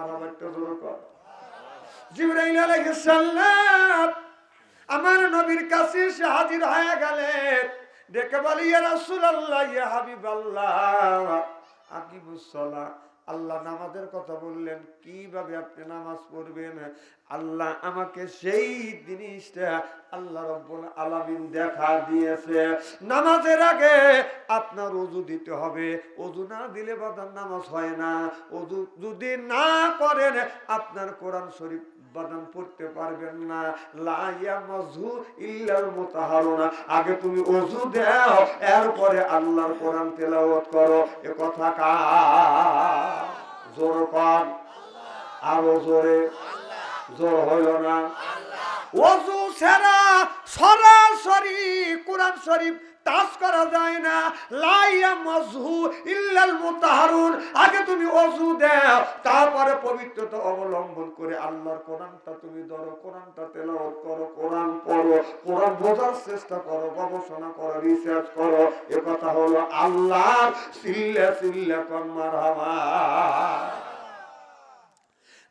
মারামারটা জোর কর। আমার নবীর কাছে এসে হাজির হয়ে গেলেন। ডেকে বলি, ইয়া রাসূলুল্লাহ, ইয়া হাবিবাল্লাহ। আকিমুস আল্লাহ নামাজের কথা বললেন, কীভাবে আপনি নামাজ পড়বেন? আল্লাহ আমাকে সেই জিনিসটা আল্লাহ রব্বুল আলামিন দেখা দিয়েছে। নামাজের আগে আপনার অজু দিতে হবে। অজু না দিলে বাদার নামাজ হয় না। অজু যদি না করেন, আপনার কোরআন শরীফ বাদান পড়তে পারবেন না। লাইয়া মাজু আগে তুমি অজু দাও, এরপরে আল্লাহর কোরআন তেলাওয়াত করো। এ কথা কা জোর কর। আরও জোরে। জোর হইল না। অজু সেরা সরাসরি কোরআন শরীফ টাচ করা যায় না। লাইয়া মজহু ইল্লাল মুতাহারুন। আগে তুমি অজু দাও, তারপরে পবিত্রতা অবলম্বন করে আল্লাহর কোরআনটা তুমি ধরো, কোরআনটা তেলাওয়াত করো, কোরআন পড়ো, কোরআন বোঝার চেষ্টা করো, গবেষণা করো রিসার্চ করো। এ কথা হলো আল্লাহর সিল্লা সিল্লা কন্মার হামা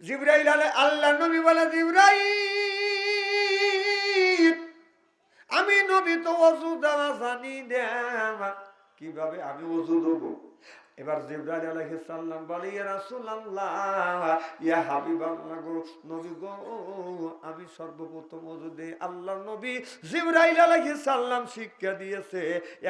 জিব্রাইল আলে আল্লাহ নবী বলে জিব্রাইল। আমি তো ওযু দেওয়া জানি না। কীভাবে আমি ওষুধ দেবো এবার জিব্রাইল আলাইহিস সালাম বলে, ইয়া রাসূলুল্লাহ, ইয়া হাবিবাল্লাহ গো, নবী গো, আমি সর্বপ্রথম ওযু দেই আল্লাহর নবী জিব্রাইল আলাইহিস সালাম শিক্ষা দিয়েছে।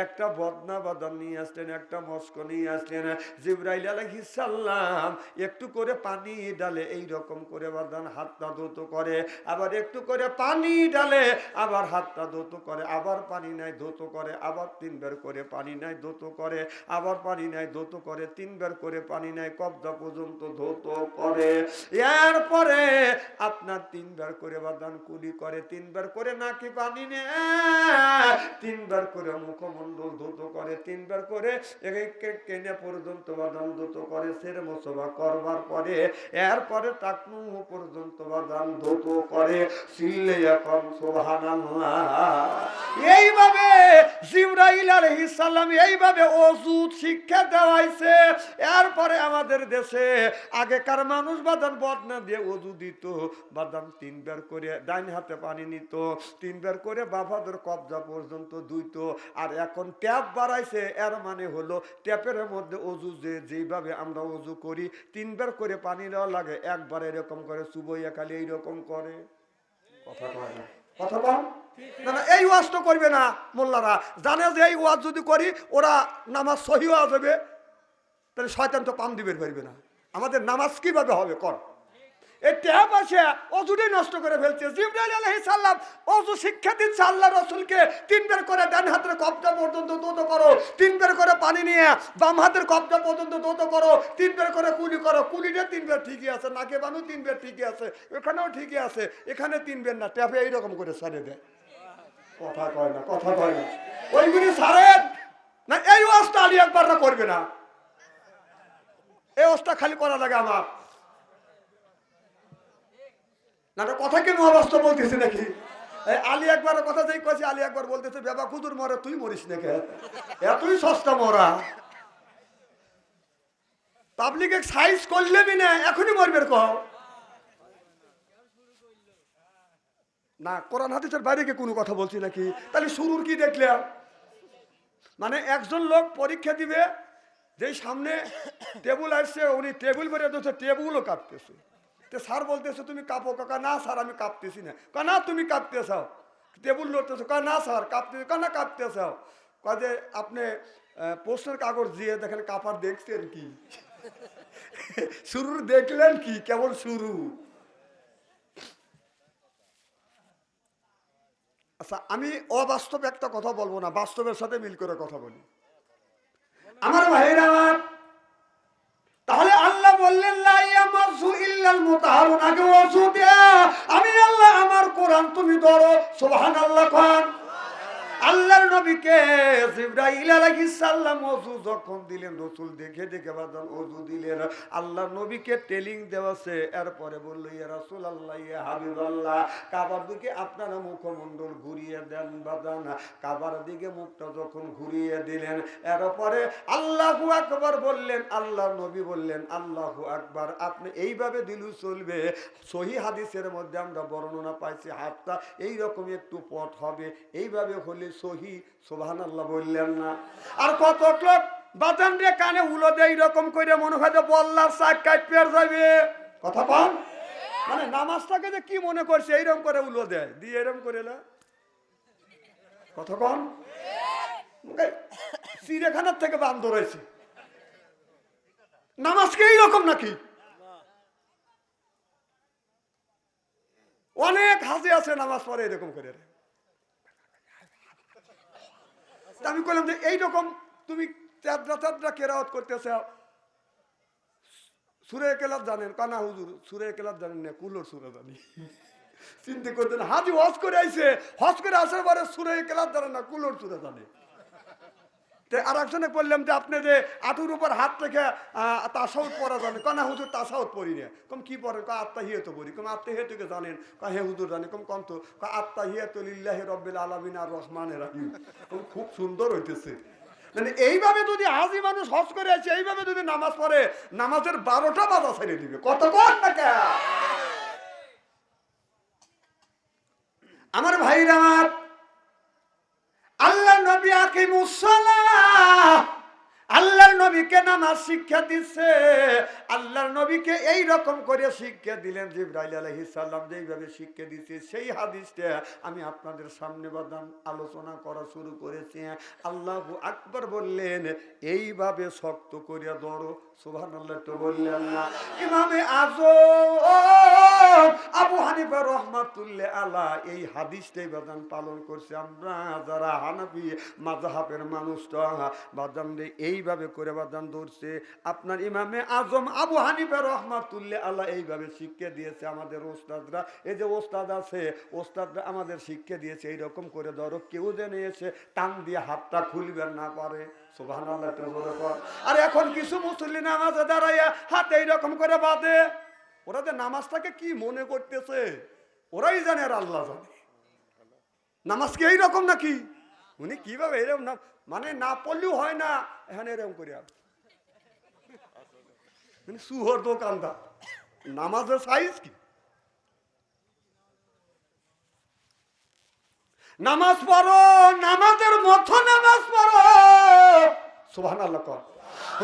একটা বদনা বাদাম নিয়ে আসলেন, একটা মস্ক নিয়ে আসলেন। জিব্রাইল আলাইহিস সালাম একটু করে পানি ডালে এই রকম করে বাদান হাতটা ধৌত করে। আবার একটু করে পানি ডালে আবার হাতটা ধৌত করে। আবার পানি নাই ধৌত করে। আবার তিনবার করে পানি নাই ধৌত করে। আবার পানি নাই ধৌত করে, তিনবার করে পানি নাই কবজা পর্যন্ত ধৌত করে। এরপরে আপনার তিনবার করে বাদান কুলি করে, তিনবার করে নাকি পানি নেয়, তিনবার করে মুখমণ্ডল ধৌত করে, তিনবার করে কেনে পর্যন্ত বাদান ধৌত করে, সেরে মসবা করবার পরে এরপরে টাকনু পর্যন্ত বাদান ধৌত করে। সিল্লে এখন এইভাবে জিব্রাইল আলাইহিস সালাম এইভাবে ওষুধ শিক্ষা দেওয়াইছে এরপরে আমাদের দেশে আগেকার মানুষ বাদান বদনা দিয়ে ওজু দিত, বাদাম তিনবার করে ডাইন হাতে পানি নিত, তিনবার করে বাবাদের কবজা পর্যন্ত দুইত আর এখন ট্যাপ বাড়াইছে, এর মানে হলো ট্যাপের মধ্যে অজু যে যেইভাবে আমরা অজু করি, তিনবার করে পানি দেওয়া লাগে, একবার এরকম করে সুবইয়া খালি এইরকম করে। কথা কয় না। কথা বল। এই ওয়াজ তো করবে না মোল্লারা। জানে যে এই ওয়াজ যদি করি, ওরা নামাজ সহি হওয়া যাবে। তাহলে শয়তান তো পাম দিবে পারবে না। আমাদের নামাজ কীভাবে হবে কর। এই ট্যাপ নষ্ট করে ফেলছে। জিব্রাইল আলাইহিস সালাম অজু শিক্ষা দিচ্ছে আল্লাহ রসুলকে তিনবার করে ডান হাতের কবজা পর্যন্ত দোতো করো। তিনবার করে পানি নিয়ে বাম হাতের কবজা পর্যন্ত দোতো করো। তিনবার করে কুলি করো। কুলিটা তিনবার ঠিকই আছে, নাকে বানু তিনবার ঠিকই আছে এখানেও ঠিকই আছে, এখানে তিনবার না। ট্যাপে এইরকম করে সারে দেয়। কথা কয় না, কথা কয় না। ওইগুলি সারেন? না, এই ওয়াজটা আলী একবারটা করবে না। এই ওয়াজটা খালি করা লাগে আমার। না না কথা কি মহাবাস্তব বলতেছি নাকি? আলী একবার কথা যেই কয়েছে আলী একবার বলতেছে, বেবা, কুদুর মরে, তুই মরিস নাকি? এতই সস্তা মরা। পাবলিক সাইজ করলে না, এখনই মরবে কও না, কোরআন হাদিসের বাইরে গিয়ে কোনো কথা বলছি নাকি? তাহলে শুরুর কি দেখলে মানে একজন লোক পরীক্ষা দিবে যেই সামনে টেবুল আসছে, উনি টেবিল বেরিয়ে দিচ্ছে টেবুলও কাঁপতেছে। তো স্যার বলতেছে, তুমি কাঁপো। কাকা না স্যার, আমি কাঁপতেছি না। কা না, তুমি কাঁপতে চাও টেবুল লড়তেছো। কা না স্যার কাঁপতে কা না কাঁপতে চাও কাজে আপনি প্রশ্নের কাগজ দিয়ে দেখেন, কাপার দেখছেন কি? শুরুর দেখলেন কি? কেবল শুরু। আচ্ছা আমি অবাস্তব একটা কথা বলব না, বাস্তবের সাথে মিল করে কথা বলি। আমার ভাইরা তাহলে আল্লাহ বললেন লা ইয়ামাসু ইল্লাল মুতাহারুন। আগে নবীকে জিব্রাইল আলাইহিস সালাম ওযু যখন দিলেন, রাসূল দেখে দেখে বাদান ওযু দিলেন। আল্লাহ নবীকে টেলিং দেওয়াছে, এরপরে বলল, ইয়া রাসূলুল্লাহ, ইয়া হাবিবাল্লাহ, কাবার দিকে আপনারা মুখমণ্ডল ঘুরিয়ে দেন বাদান কাবার দিকে মুখটা যখন ঘুরিয়ে দিলেন, এরপরে আল্লাহু আকবার বললেন আল্লাহ নবী বললেন, আল্লাহু আকবার, আপনি এইভাবে দিলু চলবে। সহি হাদিসের মধ্যে আমরা বর্ণনা পাইছি, হাতটা এইরকম একটু পথ হবে, এইভাবে হলে সহি সোভান আল্লাহ বললেন না। আর কত লোক বাতান রে কানে উলো দেয় এইরকম করে মনে হয় যে বল্লার শাক কাট যাবে কথা পান মানে নামাজটাকে যে কি মনে করছে, এইরকম করে উলো দেয়। দিয়ে এরকম করে কথা কন চিড়িয়াখানার থেকে বান্ধ রয়েছে নামাজকে এইরকম নাকি? অনেক হাজি আছে নামাজ পড়ে এরকম করে তা আমি বললাম যে এইরকম তুমি চাদরা চাদরা কেরাওয়াত করতেছ। সুরে কেলাত জানেন, কানা হুজুর, সুরে কেলাত জানেন না, কুলোর সুরে জানি। চিন্তা করতেন, হাজি হজ করে আইসে হজ করে আসার পরে সুরে কেলাত জানেন না, কুলোর সুরে জানে। আর একজনে বললাম যে আপনি যে আটুর উপর হাত রেখে তাসাউট পরা জানেন। হুজুর তাসাউট পড়ি না। কম পড়েন কা আত্মা হিয়ে তো পড়ি কম, আত্মা হিয়ে জানেন? হে হুজুর জানে কম আত্মা হিয়ে তো রব্বিল আর রহমানের রাহিম। খুব সুন্দর হইতেছে। মানে এইভাবে যদি হাজি মানুষ হজ করে আছে এইভাবে যদি নামাজ পড়ে, নামাজের বারোটা বাধা ছেড়ে দিবে। কত না কে আমার ভাইরা আমার নবী আকিমুসসালাহ আল্লাহর নবীকে নামাজ শিক্ষা দিচ্ছে আল্লাহর নবীকে এই রকম করে শিক্ষা দিলেন জিব্রাইল আলাইহিস সালাম, যেইভাবে শিক্ষা দিচ্ছে সেই হাদিসটা আমি আপনাদের সামনে বাদাম আলোচনা করা শুরু করেছি। আল্লাহ আকবার বললেন, এইভাবে শক্ত করিয়া ধরো। সুবহানাল্লাহ তো বললেন না। ইমামে আজম রহমাতুল্লাহ আলা, এই হাদিসটাই বাদান পালন করছে। আমরা যারা হানাফি মানুষটা বাদান রে, এইভাবে করে বাদান ধরছে। আপনার ইমামে আজম আবু হানিফা রহমাতুল্লাহ আল্লাহ এইভাবে শিক্ষা দিয়েছে আমাদের ওস্তাদরা। এই যে ওস্তাদ আছে, ওস্তাদরা আমাদের শিক্ষা দিয়েছে, এইরকম করে ধরো, কেউ জেনে এসে টান দিয়ে হাতটা খুলবে না পারে। আর এখন কিছু মুসলিম নামাজে দাঁড়াইয়া হাত এইরকম করে বাঁধে। ওরা যে নামাজটাকে কি মনে করতেছে? ওরাই জানে আর আল্লাহ জানে। নামাজ কি এইরকম নাকি? উনি কীভাবে এরকম না মানে না পড়লেও হয় না, এখানে এরকম করে আর। মানে সুহর দোকানদার নামাজের সাইজ কি? নামাজ পড়ো, নামাজের মতো নামাজ পড়ো। সুবহান আল্লাহ কর।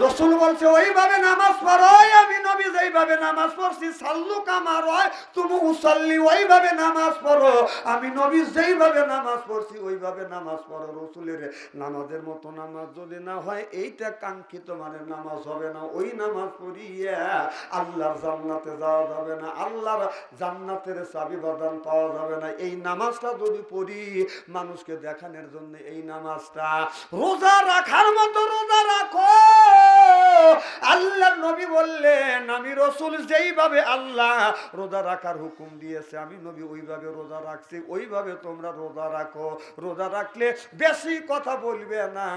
রসুল বলছে, ওইভাবে নামাজ পড়ো আমি নবী যেইভাবে নামাজ পড়ছি সাল্লু কামার তুমি উসাল্লি, ওইভাবে নামাজ পড়ো। আমি নবী যেইভাবে নামাজ পড়ছি, ওইভাবে নামাজ পড়ো রসুলের। নামাজের মতো নামাজ যদি না হয়, এইটা কাঙ্ক্ষিত মানে নামাজ হবে না। ওই নামাজ পড়িয়া আল্লাহর জান্নাতে যাওয়া যাবে না, আল্লাহর জান্নাতের চাবি বাদান পাওয়া যাবে না। এই নামাজটা যদি পড়ি, মানুষকে দেখানোর জন্য এই নামাজটা। রোজা রাখার মতো রোজা রাখো। আল্লাহ নবী বললেন, আমি রসুল যেইভাবে আল্লাহ রোজা রাখার হুকুম দিয়েছে, আমি নবী ওইভাবে রোজা রাখছি, ওইভাবে তোমরা রোজা রাখো। রোজা রাখলে বেশি কথা বলবে না,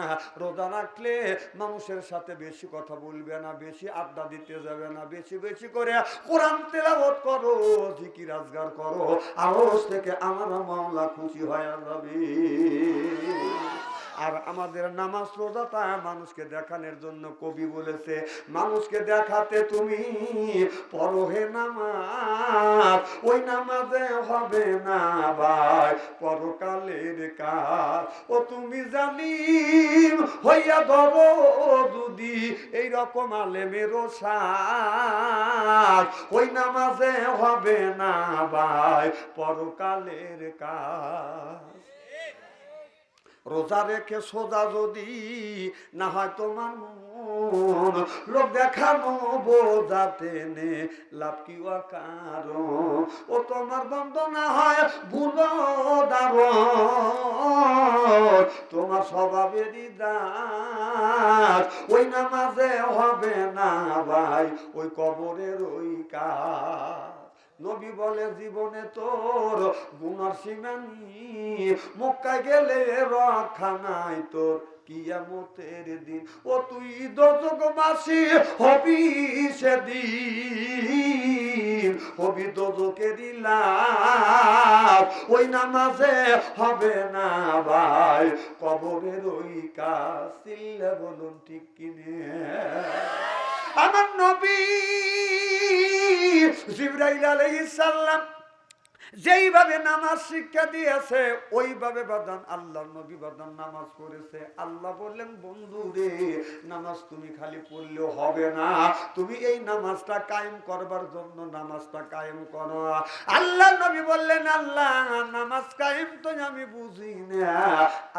রোজা রাখলে মানুষের সাথে বেশি কথা বলবে না, বেশি আড্ডা দিতে যাবে না, বেশি বেশি করে কোরআন তেলাবত করো, জিকির রাজগার করো আরস থেকে আমার মামলা খুশি হয়ে যাবে। আর আমাদের নামাজ রোজাটা মানুষকে দেখানোর জন্য কবি বলেছে, মানুষকে দেখাতে তুমি পরহে নামাজ, ওই নামাজে হবে না ভাই, পরকালের কাজ। ও তুমি জানি হইয়া ধরো যদি এইরকম আলেমেরও সাজ, ওই নামাজে হবে না ভাই, পরকালের কাজ। রোজা রেখে সোজা যদি না হয় তোমার মন, লোক দেখানো বোঝাতে নে লাভ কি কারণ? ও তোমার বন্ধ না হয় ভুলো দারণ তোমার স্বভাবেরই দাস, ওই নামাজে হবে না ভাই, ওই কবরের ওই কাজ। নবী বলে, জীবনে তোর গুনার সীমানি মক্কায় গেলে রক্ষা নাই তোর কিয়ামতের দিন। ও তুই দোজক মাসি হবি সেদিন। হবি দোজকের লাভ ওই নামাজে হবে না ভাই, কবরের ওই কাজ বলুন ঠিক কিনে। আমার নবী জিব্রাইল আলাইহিস সালাম যেইভাবে নামাজ শিক্ষা দিয়েছে, ওইভাবে বাদান আল্লাহ নবী বাদান নামাজ পড়েছে। আল্লাহ বললেন, বন্ধু রে, নামাজ তুমি খালি পড়লেও হবে না। তুমি এই নামাজটা কায়েম করবার জন্য নামাজটা কায়েম করো। আল্লাহ নবী বললেন, আল্লাহ, নামাজ কায়েম তো আমি বুঝি না।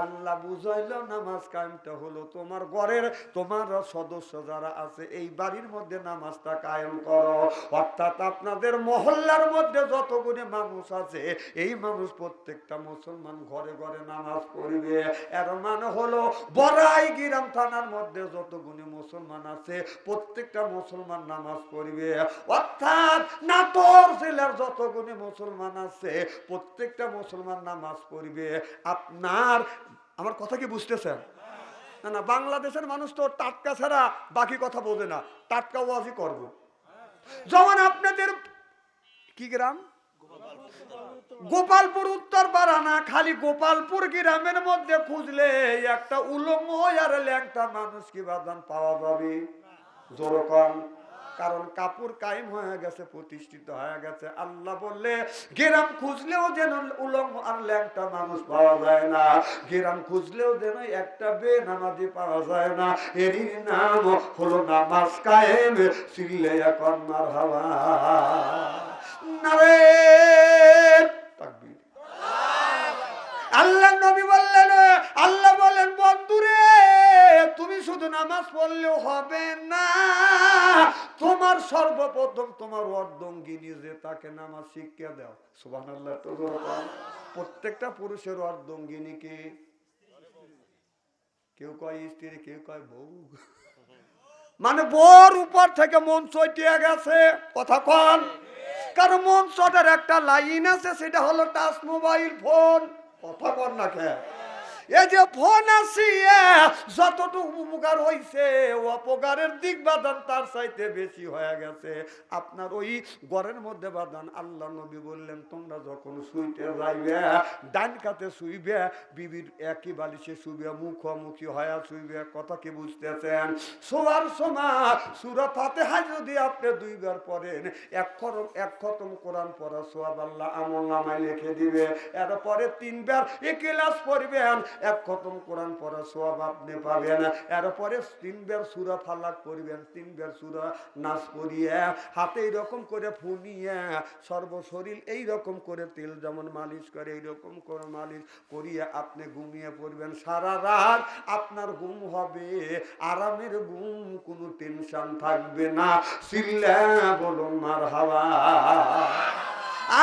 আল্লাহ বুঝাইলো, নামাজ কায়েমটা হলো তোমার ঘরের, তোমার সদস্য যারা আছে, এই বাড়ির মধ্যে নামাজটা কায়েম করো। অর্থাৎ আপনাদের মহল্লার মধ্যে যতগুলি মানুষ আছে, এই মানুষ প্রত্যেকটা মুসলমান ঘরে ঘরে নামাজ পড়বে। এর মানে হলো, বড়াই গিরাম থানার মধ্যে যতগুলি মুসলমান আছে, প্রত্যেকটা মুসলমান নামাজ পড়বে। অর্থাৎ নাটোর জেলার যতগুলি মুসলমান আছে, প্রত্যেকটা মুসলমান নামাজ পড়বে। আপনার, আমার কথা কি বুঝতেছেন? না না, বাংলাদেশের মানুষ তো টাটকা ছাড়া বাকি কথা বোঝে না। টাটকা ওয়াজি করব। যেমন আপনাদের, কি গ্রাম? গোপালপুর উত্তর পাড়ানা খালি গোপালপুর গ্রামের মধ্যে খুঁজলে একটা উলঙ্গ আর ল্যাংটা মানুষ কি বাদান পাওয়া যাবে? জোরকম কারণ কাপুর কায়েম হয়ে গেছে, প্রতিষ্ঠিত হয়ে গেছে। আল্লাহ বললে, গেরাম খুঁজলেও যেন উলঙ্গ আর ল্যাংটা মানুষ পাওয়া যায় না। গেরাম খুঁজলেও যেন একটা বে নামাজি পাওয়া যায় না। এরই নাম হলো নামাজ কায়েম, সিল্লে এখন মার হাওয়া আল্লাহ নবী বললেন, আল্লাহ বলেন, বন্ধুরে, তুমি শুধু নামাজ পড়লেও হবে না। তোমার সর্বপ্রথম তোমার যে তাকে নামাজ শিক্ষা দাও। আল্লাহ প্রত্যেকটা পুরুষের অর্ধঙ্গিনী কে? কেউ কয় স্ত্রী, কেউ কয় বউ। মানে বোর উপর থেকে মন চটিয়ে গেছে। কথা কন। কারণ মন চটার একটা লাইন আছে সেটা হলো টাচ মোবাইল ফোন। কথা কন না কে এই যে ফোন আসিয়ে যতটুকু উপকার হইছে অপকারের দিক বাদান তার চাইতে বেশি হয়ে গেছে। আপনার ওই ঘরের মধ্যে বাদান আল্লাহ নবী বললেন, তোমরা যখন শুইতে যাইবে, ডান কাতে শুইবে, বিবির একই বালিশে শুইবে, মুখোমুখি হয়ে শুইবে, কথা কি বুঝতেছেন? শোয়ার সময় সুরা ফাতেহা যদি আপনি দুইবার পড়েন, এক খরম এক খতম কোরআন পড়া সোয়াব আল্লাহ আমল নামায় লিখে দিবে। এরপরে তিনবার একেলাস পড়বেন। এক খতম কোরআন পড়া সোয়াব আপনি পাবেন এরপরে তিনবার সুরা ফালাক পড়বেন তিনবার সুরা নাচ পড়িয়ে হাতে এইরকম করে ফুনিয়ে সর্বশরীর এই রকম করে তেল যেমন মালিশ করে, এইরকম করে মালিশ করিয়ে আপনি ঘুমিয়ে পড়বেন। সারা রাত আপনার ঘুম হবে, আরামের ঘুম, কোনো টেনশন থাকবে না। সিল্লা বলুন মার হাওয়া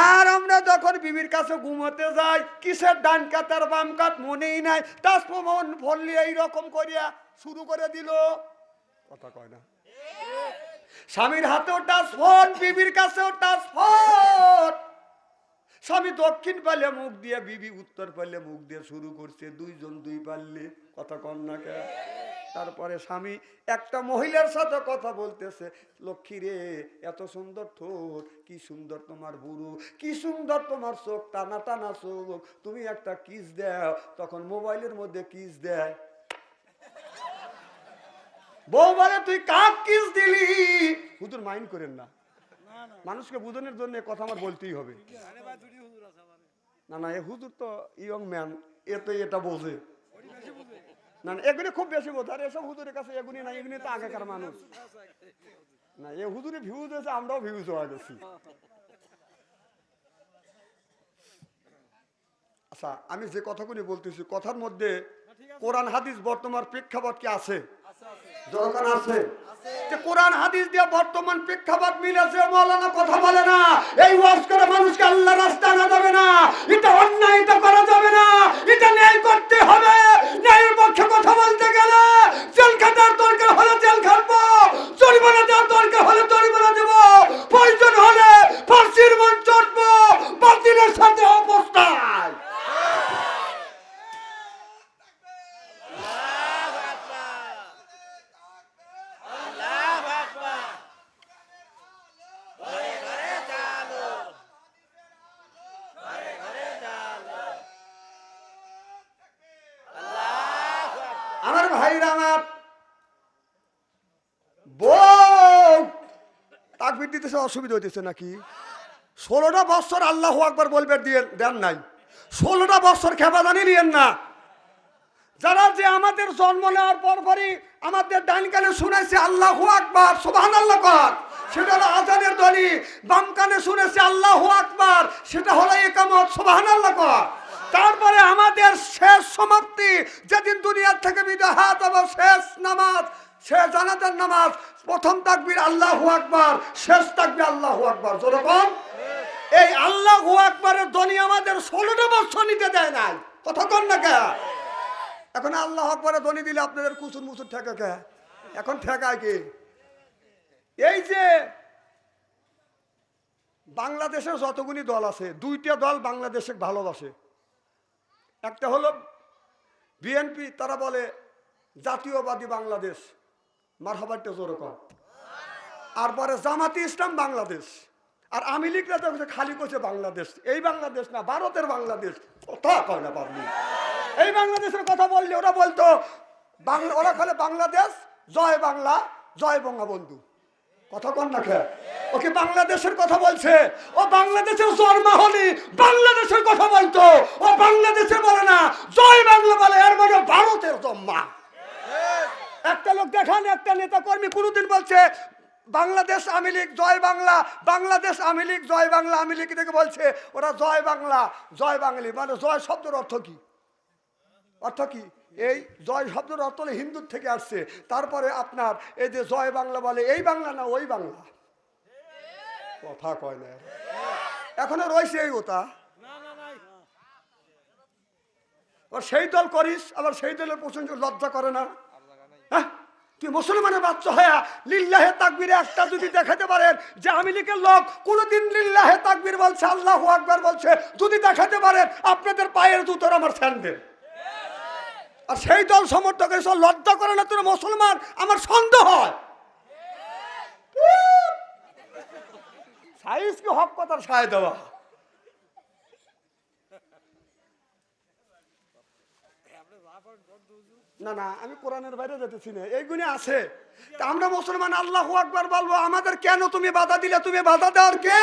আর আমরা যখন বিবির কাছে ঘুমোতে যাই, কিসের ডান কাত আর বাম কাত মনেই নাই। টাচফোন এই এইরকম করিয়া শুরু করে দিল। কথা কয় না। স্বামীর হাতেও টাচ ফোন বিবির কাছেও টাচ ফোন স্বামী দক্ষিণ পালে মুখ দিয়ে, বিবি উত্তর পালে মুখ দিয়ে শুরু করছে, দুইজন দুই পাল্লে, কথা কন না কে তারপরে স্বামী একটা মহিলার সাথে কথা বলতেছে, লক্ষ্মী রে, এত সুন্দর ঠোঁট, কি সুন্দর তোমার বুড়ু, কি সুন্দর তোমার চোখ, টানা টানা চোখ, তুমি একটা কিস দেও, তখন মোবাইলের মধ্যে কিস দেয়। বউ বলে, তুই কাক কিস দিলি? হুজুর মাইন্ড করেন না। মানুষকে বুঝনের জন্য কথা আমার বলতেই হবে। না না এ হুজুর তো ইয়ং ম্যান এ তো এটা বোঝে। না না এগুলি খুব বেশি বোঝে। আর এসব হুজুরের কাছে এগুলি না এগুলি তো আগেকার মানুষ। না এ হুজুরে ভিউজ হয়েছে আমরাও ভিউজ হয়ে গেছি। আচ্ছা আমি যে কথাগুলি বলতেছি কথার মধ্যে কোরআন হাদিস বর্তমান প্রেক্ষাপট কি আছে? দরকার আছে। কোরআন, হাদিস দিয়ে বর্তমান প্রেক্ষাপট মিলেছে, মৌলানা কথা বলে না। এই ওয়াজ করে মানুষকে আল্লাহ রাস্তা না যাবে না। এটা অন্যায় এটা করা যাবে না এটা ন্যায় করতে হবে ন্যায়ের পক্ষে কথা বলতে গেলে জেল খাটার দরকার হলে জেল খাটবো জরিমানা দেওয়ার দরকার হলে জরিমানা দেবো প্রয়োজন হলে ফাঁসির মঞ্চ মারপিট দিতেছে অসুবিধা হইতেছে নাকি? ষোলোটা বছর আল্লাহ আকবার বলবে দিয়ে দেন নাই। ষোলোটা বছর খেপাদানি নিয়েন না। যারা যে আমাদের জন্ম নেওয়ার পরপরই আমাদের ডাইন কানে শুনেছে আল্লাহ আকবার সুবহান আল্লাহ কর। সেটা হলো আজানের ধ্বনি। বাম কানে শুনেছে আল্লাহ আকবার, সেটা হলো একামত সুবহান আল্লাহ কর। তারপরে আমাদের শেষ সমাপ্তি, যেদিন দুনিয়ার থেকে বিদায় শেষ নামাজ শেষ জানাজার নামাজ, প্রথম তাকবির আল্লাহ আকবার, শেষ তাকবির আল্লাহ আকবার। যেরকম এই আল্লাহ আকবারের ধ্বনি আমাদের ষোলোটা বছর নিতে দেয় নাই। কতক্ষণ না কে? এখন আল্লাহ আকবরে ধ্বনি দিলে আপনাদের কুসুর মুচুর ঠেকা কে? এখন ঠেকায় কি? এই যে বাংলাদেশের যতগুলি দল আছে, দুইটা দল বাংলাদেশে ভালোবাসে। একটা হলো বিএনপি, তারা বলে জাতীয়বাদী বাংলাদেশ। মারহাবাট্টা জোরকম আর পরে জামাতি ইসলাম বাংলাদেশ। আর আমি লিখলে তো খালি করছে বাংলাদেশ। এই বাংলাদেশ না, ভারতের বাংলাদেশ। কথা কয় না পারলি এই বাংলাদেশের কথা বললে ওরা বলতো, বাংলা, ওরা বলে বাংলাদেশ, জয় বাংলা, জয় বঙ্গবন্ধু কথা কন না খেয়ে ওকে বাংলাদেশের কথা বলছে? ও বাংলাদেশের জন্ম হলি বাংলাদেশের কথা বলতো। ও বাংলাদেশে বলে না, জয় বাংলা বলে, এর মানে ভারতের জম্মা একটা লোক দেখান, একটা নেতা কর্মী। কোনোদিন বলছে, বাংলাদেশ আওয়ামী লীগ, জয় বাংলা, বাংলাদেশ আওয়ামী লীগ, জয় বাংলা আমি লীগ থেকে বলছে, ওরা জয় বাংলা, জয় বাঙালি। মানে জয় শব্দের অর্থ কি? অর্থ কি? এই জয় শব্দের অর্থ হিন্দুর থেকে আসছে। তারপরে আপনার এই যে জয় বাংলা বলে, এই বাংলা না ওই বাংলা? কথা কয় না। এখনও রয়েছে এই ওটা। সেই দল করিস, আবার সেই দলের প্রশংসা লজ্জা করে না। হ্যাঁ? তুই মুসলমানের বাচ্চা হয়া লিল্লাহে তাকবিরে একটা যদি দেখাতে পারেন যে আমি লীগের লোক, কোনোদিন লিল্লাহে তাকবির বলছে, আল্লাহ আকবার বলছে, যদি দেখাতে পারেন আপনাদের পায়ের জুতোর আমার স্যান্ডেল আর সেই দল সমর্থক এসব লজ্জা করে না তোরা মুসলমান? আমার সন্দেহ হয়। সাইজ কি হক কথার সায় দেওয়া? না না, আমি কোরআনের বাইরে যেতেছি না। এইগুলি আছে। তা আমরা মুসলমান, আল্লাহ আকবার বলব, আমাদের কেন তুমি বাধা দিলে? তুমি বাধা দেওয়ার কে?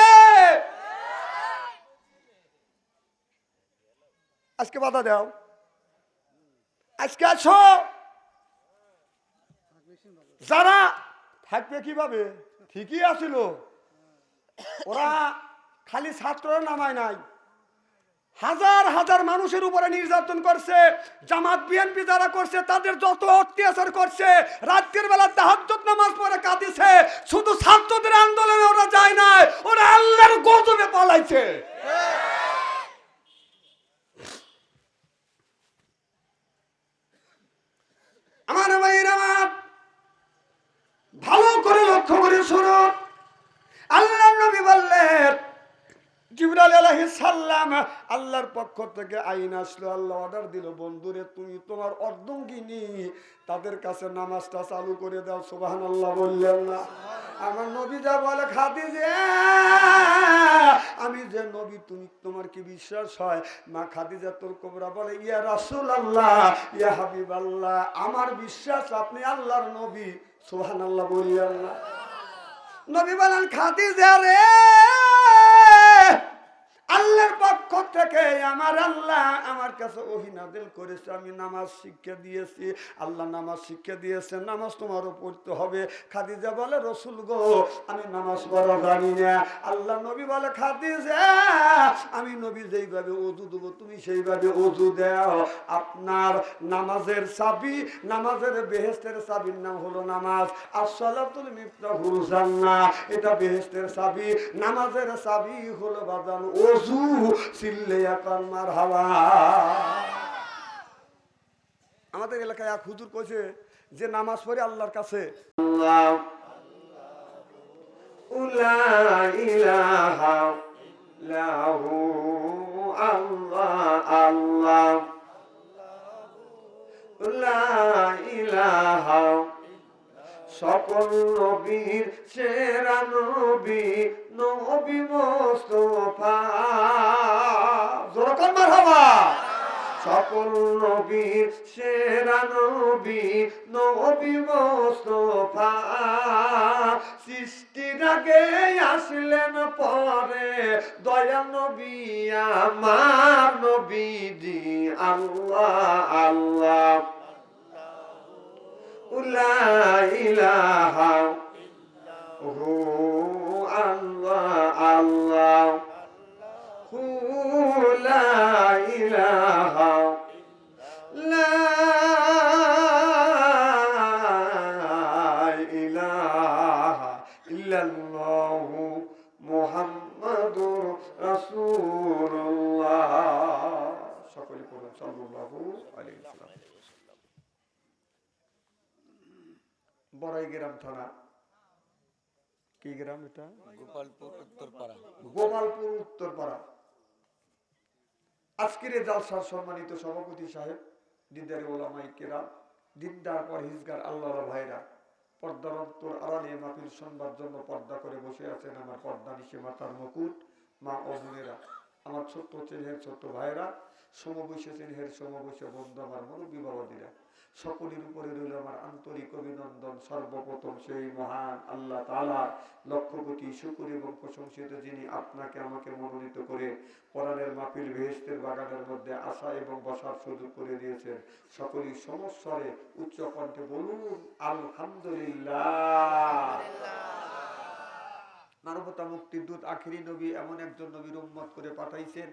আজকে বাধা দাও। আজকে আছো যারা থাকবে কীভাবে? ঠিকই আছিল ওরা খালি ছাত্ররা নামায় নাই। হাজার হাজার মানুষের উপরে নির্যাতন করছে, জামাত, বিএনপি যারা করছে, তাদের যত অত্যাচার করছে, রাত্রের বেলা তাহাজ্জত নামাজ পড়ে কাঁদিছে, শুধু ছাত্রদের আন্দোলনে ওরা যায় নাই, ওরা আল্লাহর গজবে পালাইছে আমার ভাইয়ের আমার ভালো করে লক্ষ্য করে শোনো আল্লাহ নবী বললেন জিবরাল আলাইহিস সালাম আল্লাহর পক্ষ থেকে আইন আসলো, আল্লাহ অর্ডার দিল, বন্ধুরে, তুমি তোমার অর্ধঙ্গিনী, তাদের কাছে নামাজটা চালু করে দাও। সুবহানাল্লাহ বললেন না। আমার নবী যা বলে খাদি যে আমি যে নবী, তুমি তোমার কি বিশ্বাস হয়? মা খাদিজা তোর কোবরা বলে, ইয়া রাসূল আল্লাহ ইয়া হাবিব আল্লাহ আমার বিশ্বাস আপনি আল্লাহর নবী। সুবহানাল্লাহ বললেন না। নবী বলেন, খাদিজা রে আল্লাহর পক্ষ থেকে আমার আল্লাহ আমার কাছে করেছে, আমি নামাজ শিক্ষা দিয়েছি। আল্লাহ নামাজ শিক্ষা দিয়েছে, নামাজ তোমারও পড়তে হবে। খাদিজা বলে, রসুল গো, আমি নামাজ পড়া জানি না। আল্লাহ নবী বলে, খাদিজা, আমি নবী যেইভাবে অজু দেবো, তুমি সেইভাবে অজু দাও। আপনার নামাজের চাবি, নামাজের বেহেস্তের চাবির নাম হলো নামাজ। আসসালাতুল মিফতাহুল জান্নাহ, এটা বেহেস্তের চাবি, নামাজের চাবি হলো বাজান অজু সিল্লে এখন মার হাওয়া আমাদের এলাকায় এক হুজুর কইছে যে নামাজ পড়ে আল্লাহর কাছে আল্লাহ সকল নবীর সেরা নবী নবী মোস্তফা। জোরকন মারহাবা। সকল নবীর সেরা নবী নবী মোস্তফা। সৃষ্টি নবীর আগে আসলেন পরে, দয়া নবী, আমার নবীজি আল্লাহ আল্লাহ। ইলাহা আল্লাহ আল্লাহ। উত্তরপাড়া আজকের জালসার সম্মানিত সভাপতি সাহেব, দিনদারি ওলামাই কেরাম, দিনদার পর হিজগার আল্লাহ ভাইরা, পর্দার অন্তর আড়ালে মাহফিল শুনবার জন্য পর্দা করে বসে আছেন আমার পর্দা নিশে মাথার মুকুট মা ও বোনেরা আমার ছোট্ট চেহের ছোট্ট ভাইরা সমবৈশ্য চেহের সমবৈশ্য বন্ধু আমার মুরব্বী বাবাদিরা সকলের উপরে রইল আমার আন্তরিক অভিনন্দন। সর্বপ্রথম সেই মহান আল্লাহ তালার লক্ষ কোটি শুকুর এবং প্রশংসিত যিনি আপনাকে আমাকে মনোনীত করে কোরআনের মাহফিল ভেস্তের বাগানের মধ্যে আসা এবং বসার সুযোগ করে দিয়েছেন। সকলেই সমস্বরে উচ্চ কণ্ঠে বলুন আলহামদুলিল্লাহ। মানবতা মুক্তির দূত আখিরি নবী এমন একজন নবীর উম্মত করে পাঠাইছেন।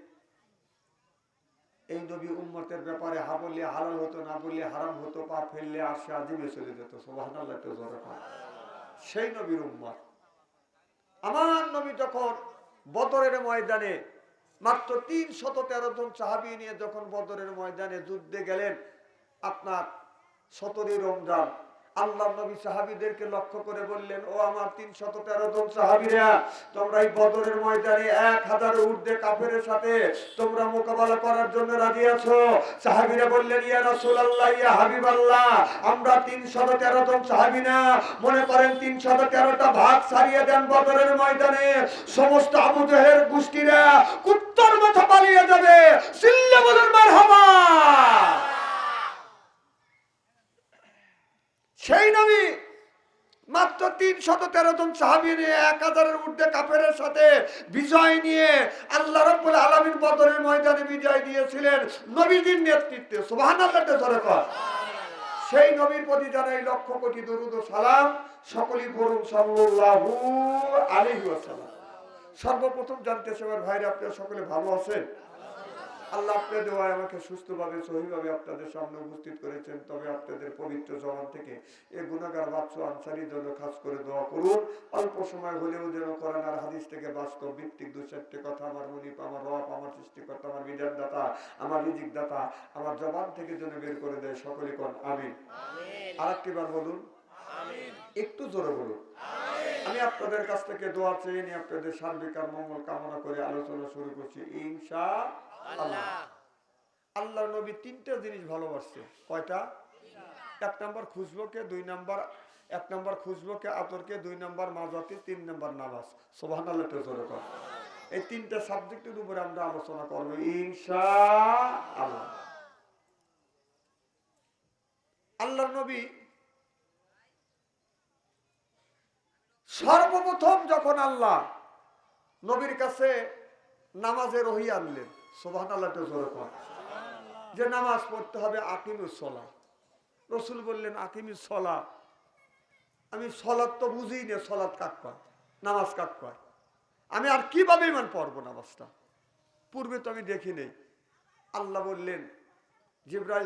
এই নবী উম্মতের ব্যাপারে হা বললে হালাল হতো, না বললে হারাম হতো, পা ফেললে আর সে আজীবে চলে যেত জোরে সেই নবীর উম্মত। আমার নবী যখন বদরের ময়দানে মাত্র তিন শত তেরো জন সাহাবি নিয়ে যখন বদরের ময়দানে যুদ্ধে গেলেন, আপনার সতেরোই রমজান আল্লাহ নবী সাহাবিদেরকে লক্ষ্য করে বললেন, ও আমার তিন শত তেরো জন সাহাবিরা, তোমরা এই বদরের ময়দানে এক হাজার ঊর্ধ্বে কাফের সাথে তোমরা মোকাবেলা করার জন্য রাজি আছো? সাহাবিরা বললেন, ইয়া রাসূলুল্লাহ, ইয়া হাবিবাল্লাহ, আমরা তিন শত তেরো জন সাহাবি না। মনে করেন তিন শত তেরোটা ভাগ ছাড়িয়ে দেন বদরের ময়দানে। সমস্ত আবু জেহের গোষ্ঠীরা কুত্তর মাথা পালিয়ে যাবে। সিল্লে বলুন মারহাবা! সেই নবী মাত্র তিন শত তেরো জন সাহাবি নিয়ে এক হাজারের ঊর্ধ্বে কাফের সাথে বিজয় নিয়ে আল্লাহ রব্বুল আলমিন বদরের ময়দানে বিজয় দিয়েছিলেন নবীজির নেতৃত্বে। সুবহানাল্লাহ ধরে কর সেই নবীর প্রতি জানাই লক্ষ কোটি দরুদ সালাম। সকলেই বলুন সাল্লাল্লাহু আলাইহি ওয়াসাল্লাম। সর্বপ্রথম জানতে চাই, ভাইরা, আপনারা সকলে ভালো আছেন? আল্লাহ দেওয়ায় আমাকে সুস্থভাবে সহিভাবে আপনাদের সামনে উপস্থিত করেছেন। তবে আপনাদের পবিত্র জবান থেকে এই গুণাগার বাচ্চ আনসারির জন্য খাস করে দোয়া করুন। অল্প সময় হলেও যেন করেন আর হাদিস থেকে বাস্তব ভিত্তিক দু চারটে কথা আমার মনিপ আমার রব আমার সৃষ্টিকর্তা আমার বিধান দাতা আমার রিজিক দাতা আমার জবান থেকে যেন বের করে দেয় সকলে কন আমি আর একটি বার বলুন। একটু জোরে বলুন। আমি আপনাদের কাছ থেকে দোয়া চেয়ে নিয়ে আপনাদের সার্বিক আর মঙ্গল কামনা করে আলোচনা শুরু করছি। ইনশা আল্লাহ। নবী তিনটা জিনিস ভালোবাসছে। কয়টা? এক নাম্বার খুশবুকে দুই নাম্বার এক নাম্বার খুশবুকে আতরকে দুই নাম্বার মাজাতে তিন নাম্বার নামাজ। সোভান আল্লাহ এই তিনটা সাবজেক্টের উপরে আমরা আলোচনা করব ইনশা আল্লাহ আল্লাহ নবী সর্বপ্রথম যখন আল্লাহ নবীর কাছে নামাজের রহি আনলেন সোভান যে নামাজ পড়তে হবে আকিমুস সলা রসুল বললেন, আকিমুস সলা আমি সলাদ তো বুঝি না সলাদ কাক কয়? নামাজ কাক কয়? আমি আর কীভাবে ইমান পড়ব নামাজটা? পূর্বে তো আমি দেখিনি আল্লাহ বললেন, জিব্রাইল